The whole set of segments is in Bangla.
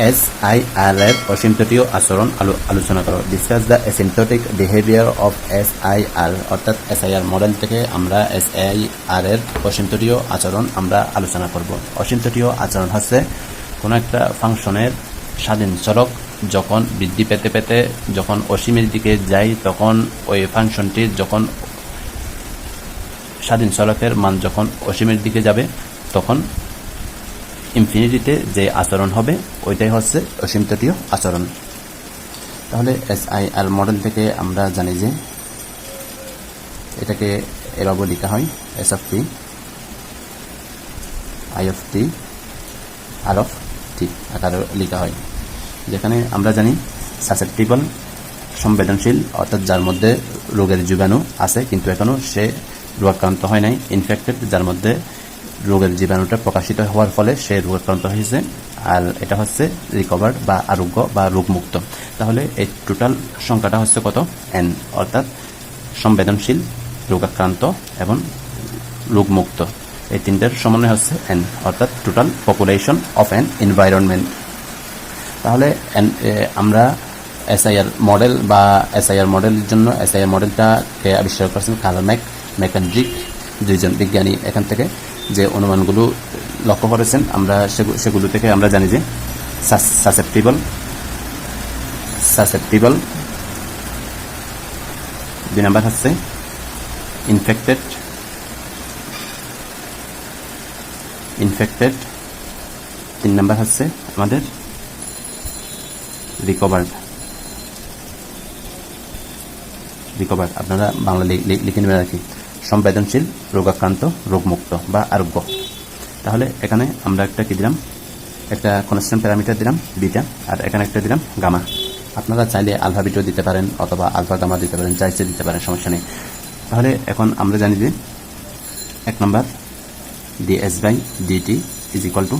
এস আই আর এর অসিমটতীয় আচরণ আলো- আলোচনা করো discuss the asymptotic behaviour of S I R অর্থাৎ এস আই আর মডেল থেকে আমরা এস আই আর এর অসিমটতীয় আচরণ আমরা আলোচনা করব। অসিমটতীয় আচরণ হচ্ছে কোনো একটা ফাংশনের স্বাধীন চলক যখন বৃদ্ধি পেতে পেতে যখন অসীমের দিকে যায় তখন ওই ফাংশনটির যখন স্বাধীন চলকের মান যখন অসীমের দিকে যাবে তখন ইনফিনিটিতে যে আচরণ হবে, ওইটাই হচ্ছে অসীমতটীয় আচরণ। তাহলে এস আই আর মডেল থেকে আমরা জানি যে এটাকে এভাবে লেখা হয় S of T I of T R of T আকারে লেখা হয়। যেখানে আমরা জানি সাসেপ্টিবল সংবেদনশীল, অর্থাৎ যার মধ্যে রোগের জীবাণু আছে, কিন্তু এখনও সে রোগাক্রান্ত হয় নাই ইনফেক্টেড যার মধ্যে রোগের জীবাণুটা প্রকাশিত হওয়ার ফলে সে রোগাক্রান্ত হয়েছে। আর এটা হচ্ছে রিকভার্ড বা আরোগ্য বা রোগমুক্ত। তাহলে এই টোটাল সংখ্যাটা হচ্ছে কত? এন অর্থাৎ সংবেদনশীল রোগাক্রান্ত এবং রোগমুক্ত। এই তিনটার সমন্বয় হচ্ছে এন অর্থাৎ total population of an environment তাহলে এন- আমরা এসআইআর মডেল বা এসআইআর মডেলের জন্য এসআইআর মডেলটাকে আবিষ্কার করেছেন কার্ল ম্যাক মেকান্ড্রিক দুইজন বিজ্ঞানী এখান থেকে। যে অনুমানগুলো লক্ষ্য করেছেন, আমরা সেগু- সেগুলো থেকে আমরা জানি যে সাসেপ্টিবল সাসেপ্টিবল দুই নাম্বার হচ্ছে ইনফেক্টেড ইনফেক্টেড তিন নাম্বার হচ্ছে আমাদের রিকভার্ড রিকভার্ড আপনারা বাংলা লিখে নেবেন আর কি। সংবেদনশীল, রোগাক্রান্ত, রোগমুক্ত বা আরোগ্য। তাহলে এখানে আমরা একটা কি দিলাম? একটা কনস্ট্যান্ট প্যারামিটার দিলাম, বিটা, আর এখানে একটা দিলাম গামা। আপনারা চাইলে আলফা বিটাও দিতে পারেন অথবা আলফা গামা দিতে পারেন চাইছে দিতে পারেন, সমস্যা নেই। তাহলে এখন আমরা জানি যে এক নম্বর D S by DT is equal to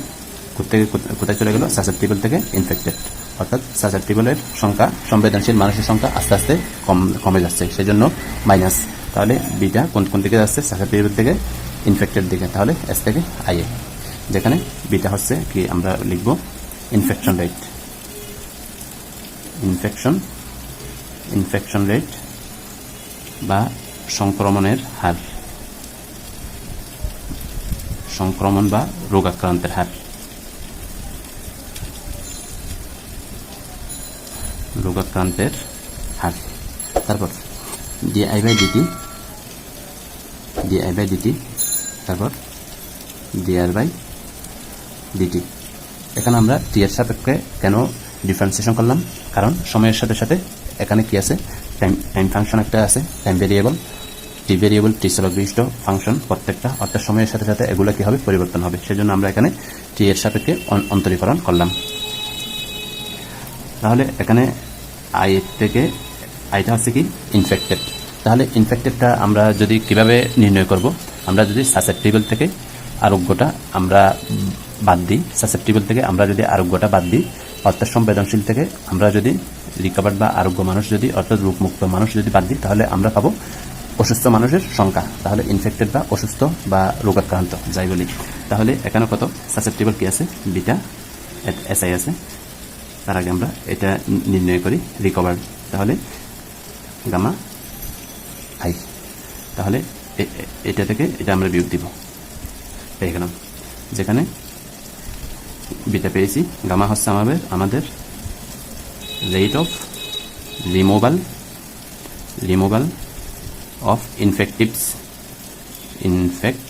কোথেকে কোথায় চলে গেল? সাসেপ্টিবল থেকে ইনফেক্টেড অর্থাৎ সাসেপ্টিবলের সংখ্যা, সংবেদনশীল মানুষের সংখ্যা আস্তে আস্তে কম, কমে যাচ্ছে। সেজন্য মাইনাস তাহলে বিটা কোন কোন দিকে যাচ্ছে? সাসেপ্টিবল থেকে ইনফেক্টেড দিকে। তাহলে এস থেকে আইএ যেখানে বিটা হচ্ছে কি আমরা লিখব infection rate infection infection rate বা সংক্রমণের হার। সংক্রমণ বা রোগাক্রান্তের হার। রোগাক্রান্তের হার। তারপর DI by DT DI by DT তারপর ডিআর বাই ডিটি এখানে আমরা টি এর সাপেক্ষে কেন ডিফারেন্সিয়েশন করলাম? কারণ সময়ের সাথে সাথে এখানে কি আছে? টাইম টাইম ফাংশন একটা আছে time variable T variable T চলক বিশিষ্ট ফাংশন প্রত্যেকটা, অর্থাৎ সময়ের সাথে সাথে এগুলো কি হবে? পরিবর্তন হবে। সেজন্য আমরা এখানে টি এর সাপেক্ষে অন্তরীকরণ করলাম। তাহলে এখানে আই থেকে আইটা হচ্ছে কি? ইনফেক্টেড তাহলে ইনফেক্টেডটা আমরা যদি কীভাবে নির্ণয় করব? আমরা যদি সাসেপ্টিবল থেকে আরোগ্যটা আমরা বাদ দিই সাসেপ্টিবল থেকে আমরা যদি আরোগ্যটা বাদ দিই, অর্থাৎ সংবেদনশীল থেকে আমরা যদি রিকভার্ড বা আরোগ্য মানুষ যদি, অর্থাৎ রোগমুক্ত মানুষ যদি বাদ দিই, তাহলে আমরা পাবো অসুস্থ মানুষের সংখ্যা। তাহলে ইনফেক্টেড বা অসুস্থ বা রোগাক্রান্ত, যাই বলি। তাহলে এখানে কত? সাসেপ্টিবল কি আছে? বিটা এসআই আছে। তার আগে আমরা এটা নির্ণয় করি রিকভার তাহলে গামা তাহলে এটা থেকে এটা আমরা বিয়োগ দিব। পেয়ে গেলাম। যেখানে বিটা পেয়েছি, গামা হচ্ছে আমাদের আমাদের rate of removal removal of infectives infect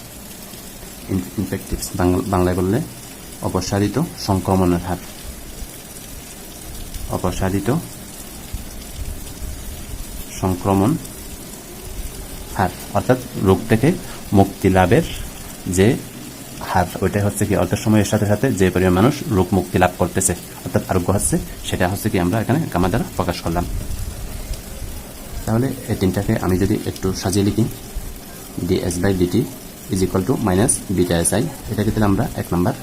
infectives বাংলায় বললে অপসারিত সংক্রমণের হার। অপসারিত সংক্রমণ হার, অর্থাৎ রোগ থেকে মুক্তি লাভের যে হার, ওইটাই হচ্ছে কি অর্থাৎ সময়ের সাথে সাথে যে পরিমাণ মানুষ রোগ মুক্তি লাভ করতেছে, অর্থাৎ আরোগ্য হচ্ছে, সেটা হচ্ছে কি আমরা এখানে গামা দ্বারা প্রকাশ করলাম। তাহলে এই তিনটাকে আমি যদি একটু সাজিয়ে লিখি। DS by DT is equal to minus beta S I এটাকে দিলে আমরা এক নম্বর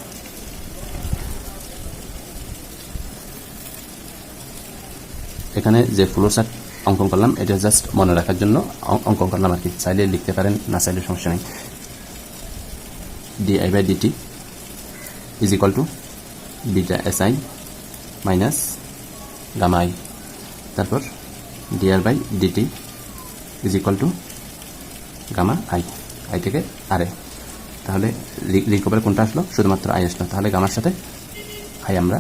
এখানে যে ফ্লো চার্ট অঙ্কন করলাম। এটা জাস্ট মনে রাখার জন্য অঙ্কন করলাম আর কি। চাইলে লিখতে পারেন, না চাইলে সমস্যা নেই। DI by DT is equal to beta S I minus gamma I তারপর DR by DT is equal to gamma I I থেকে আরে তাহলে রিকভার কোনটা আসলো? শুধুমাত্র আই আসলো। তাহলে গামার সাথে আই আমরা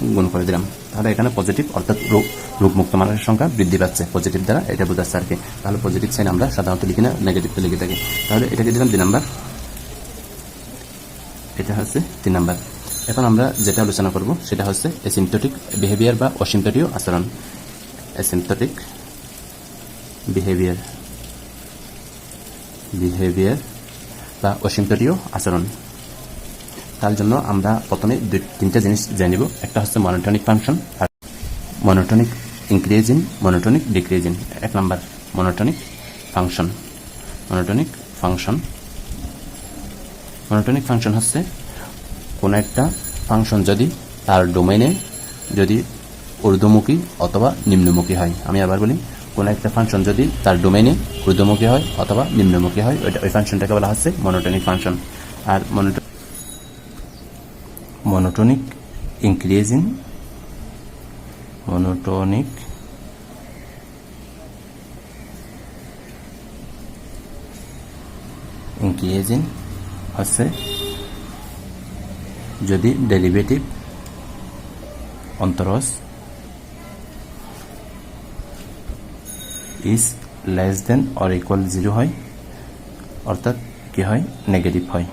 গুণ করে দিলাম। তাহলে এখানে পজিটিভ অর্থাৎ রোগ, রোগমুক্ত মানুষের সংখ্যা বৃদ্ধি পাচ্ছে। পজিটিভ দ্বারা এটা বোঝাচ্ছে আর কি। তাহলে পজিটিভ সাইন আমরা সাধারণত লিখি না নেগেটিভটা লিখে থাকি। তাহলে এটাকে দিলাম দুই নাম্বার। এটা হচ্ছে তিন নাম্বার। এখন আমরা যেটা আলোচনা করব, সেটা হচ্ছে এসিমটোটিক বিহেভিয়ার বা অসিমটোটীয় আচরণ। এসিমটোটিক বিহেভিয়ার বিহেভিয়ার বা অসিমটোটীয় আচরণ। তার জন্য আমরা প্রথমে দুই, তিনটা জিনিস জেনে নিব। একটা হচ্ছে মনোটনিক ফাংশন আর মনোটনিক ইনক্রিজিং মনোটনিক ডিক্রিজিং এক number monotonic function monotonic function monotonic function হচ্ছে কোনো একটা ফাংশন যদি তার ডোমেনে যদি ঊর্ধ্বমুখী অথবা নিম্নমুখী হয়। আমি আবার বলি, কোনো একটা ফাংশন যদি তার ডোমেনে ঊর্ধ্বমুখী হয় অথবা নিম্নমুখী হয়, ওইটা ওই ফাংশনটাকে বলা হচ্ছে মনোটনিক ফাংশন আর monotonic monotonic increasing monotonic increasing হচ্ছে যদি derivative অন্তরস is less than or equal zero হয়, অর্থাৎ কি হয়? নেগেটিভ হয়।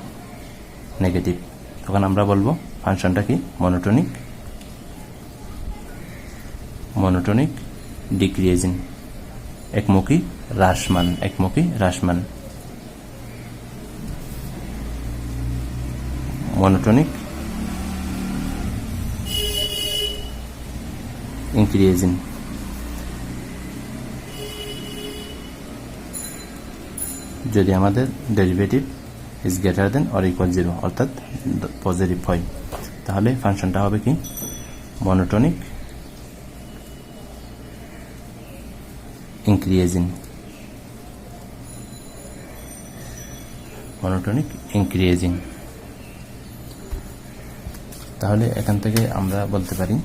নেগেটিভ তখন আমরা বলব ফাংশনটা কি? মনোটনিক মনোটনিক ডিক্রিয়েজিং একমুখী হ্রাসমান একমুখী হ্রাসমান। মনোটনিক ইনক্রিয়েজিং যদি আমাদের derivative is greater than or equal zero অর্থাৎ পজিটিভ হয় তাহলে ফাংশনটা হবে কি? মনোটনিক ইনক্রিয়েজিং মনোটনিক ইনক্রিয়েজিং তাহলে এখান থেকে আমরা বলতে পারি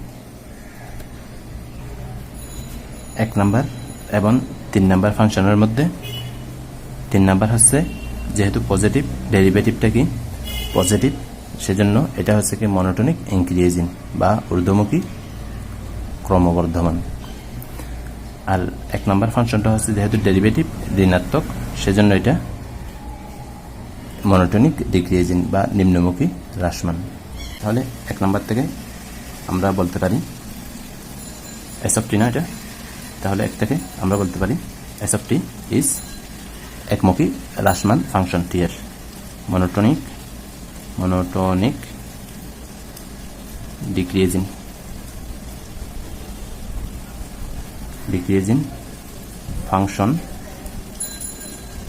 এক নাম্বার এবং তিন নাম্বার ফাংশনের মধ্যে তিন নাম্বার হচ্ছে যেহেতু পজিটিভ ডেরিভেটিভটা কি? পজিটিভ সেজন্য এটা হচ্ছে কি মনোটনিক ইনক্রিয়েজিং বা ঊর্ধ্বমুখী ক্রমবর্ধমান। আর এক নম্বর ফাংশনটা হচ্ছে যেহেতু ডেরিভেটিভ ঋণাত্মক, সেজন্য এটা মনোটনিক ডিক্রিয়েজিং বা নিম্নমুখী হ্রাসমান। তাহলে এক নম্বর থেকে আমরা বলতে পারি এস অফ টি না এটা? তাহলে এক থেকে আমরা বলতে পারি এস অফ টি ইজ একমুখী রাসমান ফাংশনটি এর monotonic monotonic decreasing decreasing function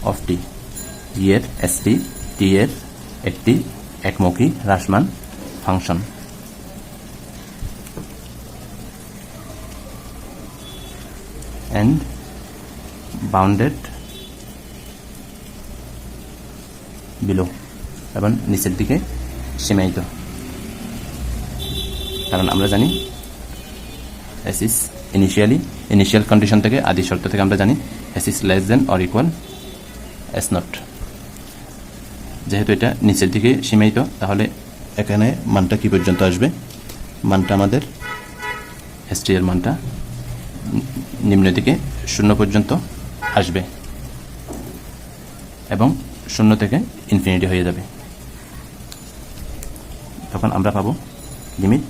of T ইয়ের এস টি টি এর একটি একমুখী রাসমান ফাংশন অ্যান্ড বাউন্ডেড below এবং নিচের দিকে সীমায়িত। কারণ আমরা জানি এসিস ইনিশিয়ালি ইনিশিয়াল কন্ডিশন থেকে আদি শর্ত থেকে আমরা জানি S is less than or equal S naught যেহেতু এটা নিচের দিকে সীমায়িত, তাহলে এখানে মানটা কি পর্যন্ত আসবে? মানটা আমাদের এসটি এর মানটা নিম্ন দিকে শূন্য পর্যন্ত আসবে। এবং শূন্য থেকে ইনফিনিটি হয়ে যাবে। তখন আমরা পাবো লিমিট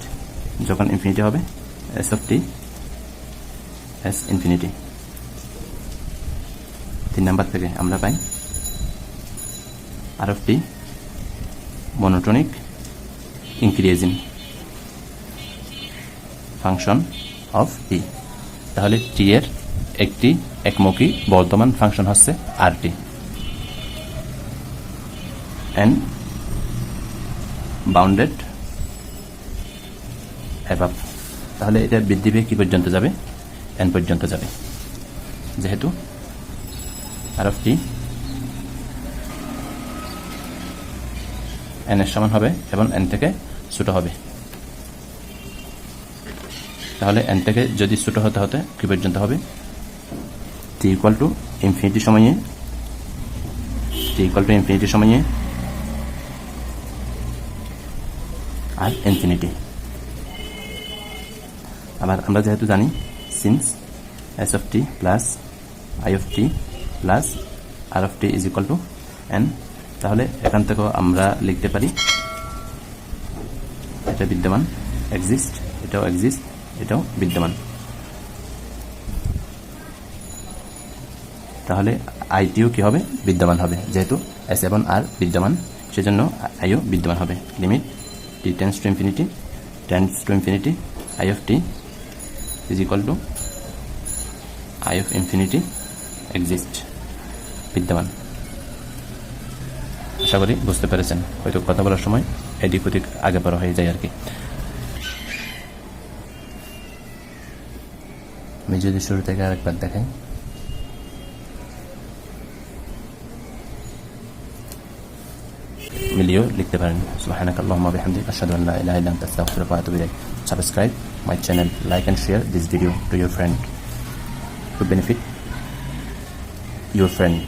যখন ইনফিনিটি হবে S of T S infinity তিন নাম্বার থেকে আমরা পাই R of T monotonic increasing function of T তাহলে টি এর একটি একমুখী বর্তমান ফাংশন হচ্ছে আর টি and bounded above. তাহলে এটা বৃদ্ধি পেয়ে কি পর্যন্ত যাবে? এন পর্যন্ত যাবে। যেহেতু আর অফ টি এন এর সমান হবে এবং এন থেকে ছোট হবে। তাহলে এন থেকে যদি ছোটো হতে হতে কী পর্যন্ত হবে? টি ইকুয়াল টু ইনফিনিটি সময়ে টি ইকুয়াল টু ইনফিনিটি সময়ে আর ইনফিনিটি আবার আমরা যেহেতু জানি since S of T plus I of T plus R of T is equal to N তাহলে এখান থেকেও আমরা লিখতে পারি এটা বিদ্যমান এক্সিস্ট এটাও এক্সিস্ট এটাও বিদ্যমান। তাহলে আইটিও কি হবে? বিদ্যমান হবে, যেহেতু এস এবং আর বিদ্যমান, সেজন্য আইও বিদ্যমান হবে। Limit T tends to infinity tends to infinity I of T is equal to I of infinity exist বিদ্যমান আশা করি বুঝতে পেরেছেন। হয়তো কথা বলার সময় এদিক ওদিক আগে পর হয়ে যায় আর কি আমি যদি শুরু থেকে আরেকবার দেখাই। মিলিয়েও লিখতে পারেন সুহানাক আল্লাহমা বিহামদিক আশহাদু আল্লা ইলাহা ইল্লা আনতা আস্তাগফিরুকা ওয়া আতুবু ইলাইক subscribe my channel like and share this video to your friend to benefit your friend.